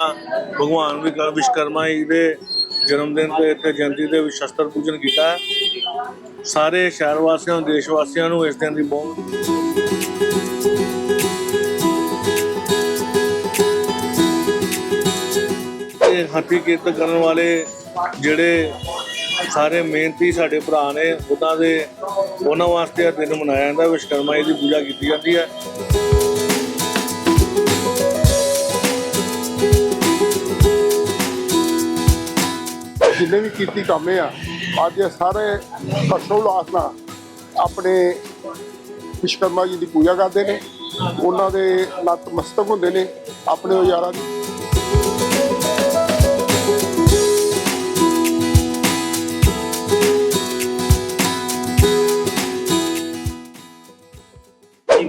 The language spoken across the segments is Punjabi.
ਭਗਵਾਨ ਵਿਕ- ਵਿਸ਼ਵਕਰਮਾ ਜੀ ਦੇ ਜਨਮ ਦਿਨ ਤੇ ਇੱਥੇ ਜਯੰਤੀ ਦੇ ਵਿੱਚ ਸ਼ਸਤਰ ਪੂਜਨ ਕੀਤਾ ਹੈ। ਸਾਰੇ ਸ਼ਹਿਰ ਵਾਸੀਆਂ ਨੂੰ ਦੇਸ਼ ਵਾਸੀਆਂ ਨੂੰ ਇਸ ਦਿਨ ਦੀ ਬਹੁਤ ਹੱਥੀ ਕਿਰਤ ਕਰਨ ਵਾਲੇ ਜਿਹੜੇ ਸਾਰੇ ਮਿਹਨਤੀ ਸਾਡੇ ਭਰਾ ਨੇ, ਉਹਨਾਂ ਦੇ ਉਹਨਾਂ ਵਾਸਤੇ ਇਹ ਦਿਨ ਮਨਾਇਆ ਜਾਂਦਾ ਵਿਸ਼ਵਕਰਮਾ ਜੀ ਦੀ ਪੂਜਾ ਕੀਤੀ ਜਾਂਦੀ ਹੈ ਜਿੰਨੇ ਵੀ ਕੀਰਤੀ ਕੰਮੇ ਆ, ਅੱਜ ਇਹ ਸਾਰੇ ਹਰਸ਼ੋਲਾਸ ਨਾਲ ਆਪਣੇ ਵਿਸ਼ਵਕਰਮਾ ਜੀ ਦੀ ਪੂਜਾ ਕਰਦੇ ਨੇ। ਉਹਨਾਂ ਦੇ ਨਤਮਸਤਕ ਹੁੰਦੇ ਨੇ ਆਪਣੇ ਔਜ਼ਾਰਾਂ ਦੀ।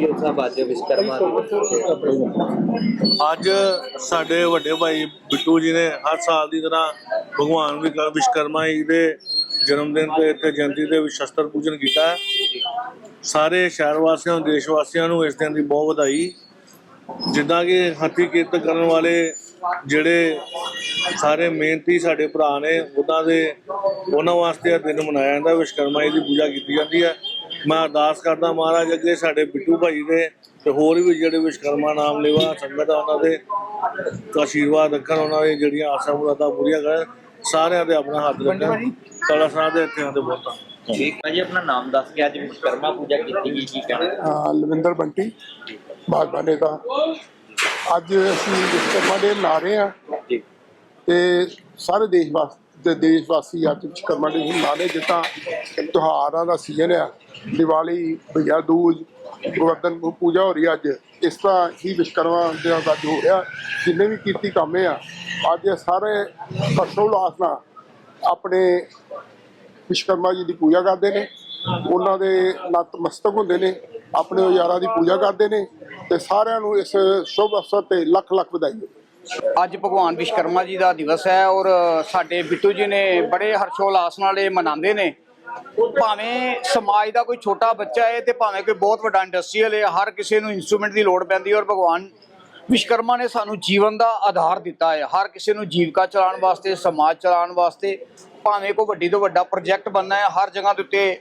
ਜੀ ਗਿਲ ਵਿਸ਼ਕਰਮਾ ਅੱਜ ਸਾਡੇ ਵੱਡੇ ਭਾਈ ਬਿੱਟੂ ਜੀ ਨੇ ਹਰ ਸਾਲ ਦੀ ਤਰ੍ਹਾਂ ਭਗਵਾਨ ਵਿਕ- ਜੀ ਦੇ ਜਨਮ ਦਿਨ ਤੇ ਇੱਥੇ ਜਯੰਤੀ ਦੇ ਸ਼ਸਤਰ ਪੂਜਨ ਕੀਤਾ ਸਾਰੇ ਸ਼ਹਿਰ ਵਾਸੀਆਂ ਨੂੰ ਦੇਸ਼ ਵਾਸੀਆਂ ਨੂੰ ਇਸ ਦਿਨ ਦੀ ਬਹੁਤ ਵਧਾਈ। ਜਿੱਦਾਂ ਕਿ ਹੱਥੀ ਕਿਰਤ ਕਰਨ ਵਾਲੇ ਜਿਹੜੇ ਸਾਰੇ ਮਿਹਨਤੀ ਸਾਡੇ ਭਰਾ ਨੇ, ਉਹਨਾਂ ਦੇ ਉਹਨਾਂ ਵਾਸਤੇ ਇਹ ਦਿਨ ਮਨਾਇਆ ਜਾਂਦਾ। ਵਿਸ਼ਵਕਰਮਾ ਜੀ ਦੀ ਪੂਜਾ ਕੀਤੀ ਜਾਂਦੀ ਹੈ। ਮੈਂ ਅਰਦਾਸ ਕਰਦਾ ਮਹਾਰਾਜ ਅੱਗੇ ਸਾਡੇ ਬਿੱਟੂ ਭਾਈ ਦੇ ਤੇ ਹੋਰ ਵੀ ਜਿਹੜੇ ਵਿਸ਼ਵਕਰਮਾ ਨਾਮ ਲੈਵਾ ਸੰਗਤ ਆ ਉਹਨਾਂ ਦੇ ਆਸ਼ੀਰਵਾਦ ਰੱਖਣ ਉਹਨਾਂ ਦੀ ਜਿਹੜੀਆਂ ਆਸਾਂ ਮੁਰਾਦਾਂ ਪੂਰੀਆਂ ਕਰਨ ਸਾਰਿਆਂ ਦੇ ਆਪਣਾ ਹੱਥ ਰੱਖਣ। ਕਲਾ ਸਾਹਿਬ ਦੇ ਇੱਥੇ ਆਂਦੇ ਬਹੁਤਾ ਠੀਕ ਹੈ ਜੀ ਆਪਣਾ ਨਾਮ ਦੱਸ ਕੇ ਅੱਜ ਵਿਸ਼ਕਰਮਾ ਪੂਜਾ ਕੀਤੀ ਗਈ ਕੀ ਕਹਿਣਾ? ਅਹ ਲਵਿੰਦਰ ਬੰਟੀ ਭਾਜਪਾ ਨੇਤਾ ਅੱਜ ਅਸੀਂ ਵਿਸ਼ਵਕਰਮਾ ਦੇ ਮਨਾ ਰਹੇ ਆ। ਤੇ ਸਾਰੇ ਦੇਸ਼ ਵਾਸਤੇ ਦੇਸ਼ ਵਾਸੀ ਅੱਜ ਵਿਸ਼ਵਕਰਮਾ ਦੇ ਮਨਾ ਰਹੇ ਤਿਉਹਾਰਾਂ ਦਾ ਸੀਜ਼ਨ ਆ। ਦੀਵਾਲੀ ਭਈਆ ਦੂਜ, ਗੋਵਰਧਨ ਪੂਜਾ ਹੋ ਰਹੀ ਆ ਅੱਜ। ਇਸ ਤਰ੍ਹਾਂ ਹੀ ਵਿਸ਼ਵਕਰਮਾ ਦੇ ਅੱਜ ਹੋ ਰਿਹਾ। ਜਿੰਨੇ ਵੀ ਕੀਰਤੀ ਕਾਮੇ ਆ, ਅੱਜ ਇਹ ਸਾਰੇ ਹਰਸ਼ੋਲਾਸ ਨਾਲ ਆਪਣੇ ਵਿਸ਼ਵਕਰਮਾ ਜੀ ਦੀ ਪੂਜਾ ਕਰਦੇ ਨੇ। ਉਹਨਾਂ ਦੇ ਨਤਮਸਤਕ ਹੁੰਦੇ ਨੇ, ਆਪਣੇ ਔਜ਼ਾਰਾਂ ਦੀ ਪੂਜਾ ਕਰਦੇ ਨੇ ਤੇ ਸਾਰਿਆਂ ਨੂੰ ਇਸ ਸ਼ੁਭ ਅਵਸਰ ਤੇ ਲੱਖ ਲੱਖ ਵਧਾਈ ਅੱਜ ਭਗਵਾਨ ਵਿਸ਼ਕਰਮਾ ਜੀ ਦਾ ਦਿਵਸ ਹੈ ਔਰ ਸਾਡੇ ਬਿੱਟੂ ਜੀ ਨੇ ਬੜੇ ਹਰਸ਼ੋਲਾਸ ਨਾਲ ਇਹ ਮਨਾਉਂਦੇ ਨੇ। ਭਾਵੇਂ ਸਮਾਜ ਦਾ ਕੋਈ ਛੋਟਾ ਬੱਚਾ ਹੈ ਤੇ ਭਾਵੇਂ ਕੋਈ ਬਹੁਤ ਵੱਡਾ ਇੰਡਸਟਰੀਅਲ ਹੈ, ਹਰ ਕਿਸੇ ਨੂੰ ਇਨਸਟਰੂਮੈਂਟ ਦੀ ਲੋੜ ਪੈਂਦੀ ਔਰ ਭਗਵਾਨ ਵਿਸ਼ਕਰਮਾ ਨੇ ਸਾਨੂੰ ਜੀਵਨ ਦਾ ਆਧਾਰ ਦਿੱਤਾ ਹੈ। ਹਰ ਕਿਸੇ ਨੂੰ ਜੀਵਿਕਾ ਚਲਾਉਣ ਵਾਸਤੇ, ਸਮਾਜ ਚਲਾਉਣ ਵਾਸਤੇ ਭਾਵੇਂ ਕੋਈ ਵੱਡੀ ਤੋਂ ਵੱਡਾ ਪ੍ਰੋਜੈਕਟ ਬਣਨਾ ਹੈ, ਹਰ ਜਗ੍ਹਾ ਦੇ ਉੱਤੇ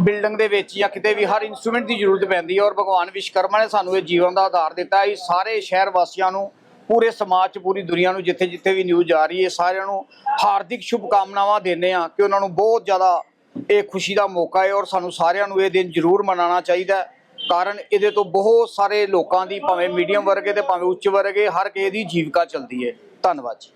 ਬਿਲਡਿੰਗ ਦੇ ਵਿੱਚ ਜਾਂ ਕਿਤੇ ਵੀ ਹਰ ਇਨਸਟਰੂਮੈਂਟ ਦੀ ਜ਼ਰੂਰਤ ਪੈਂਦੀ ਹੈ ਔਰ ਭਗਵਾਨ ਵਿਸ਼ਕਰਮਾ ਨੇ ਸਾਨੂੰ ਇਹ ਜੀਵਨ ਦਾ ਆਧਾਰ ਦਿੱਤਾ ਹੈ। ਇਹ ਸਾਰੇ ਸ਼ਹਿਰ ਵਾਸੀਆਂ ਨੂੰ ਪੂਰੇ ਸਮਾਜ 'ਚ, ਪੂਰੀ ਦੁਨੀਆ ਨੂੰ ਜਿੱਥੇ ਜਿੱਥੇ ਵੀ ਨਿਊਜ਼ ਆ ਰਹੀ ਹੈ, ਸਾਰਿਆਂ ਨੂੰ ਹਾਰਦਿਕ ਸ਼ੁਭ ਕਾਮਨਾਵਾਂ ਦਿੰਦੇ ਆ ਕਿ ਉਹਨਾਂ ਨੂੰ ਬਹੁਤ ਜ਼ਿਆਦਾ ਇਹ ਖੁਸ਼ੀ ਦਾ ਮੌਕਾ ਹੈ ਔਰ ਸਾਨੂੰ ਸਾਰਿਆਂ ਨੂੰ ਇਹ ਦਿਨ ਜ਼ਰੂਰ ਮਨਾਉਣਾ ਚਾਹੀਦਾ ਕਾਰਨ ਇਹਦੇ ਤੋਂ ਬਹੁਤ ਸਾਰੇ ਲੋਕਾਂ ਦੀ, ਭਾਵੇਂ ਮੀਡੀਅਮ ਵਰਗੇ ਤੇ ਭਾਵੇਂ ਉੱਚ ਵਰਗੇ, ਹਰ ਕਿਸੇ ਦੀ ਜੀਵਿਕਾ ਚੱਲਦੀ ਹੈ। ਧੰਨਵਾਦ ਜੀ।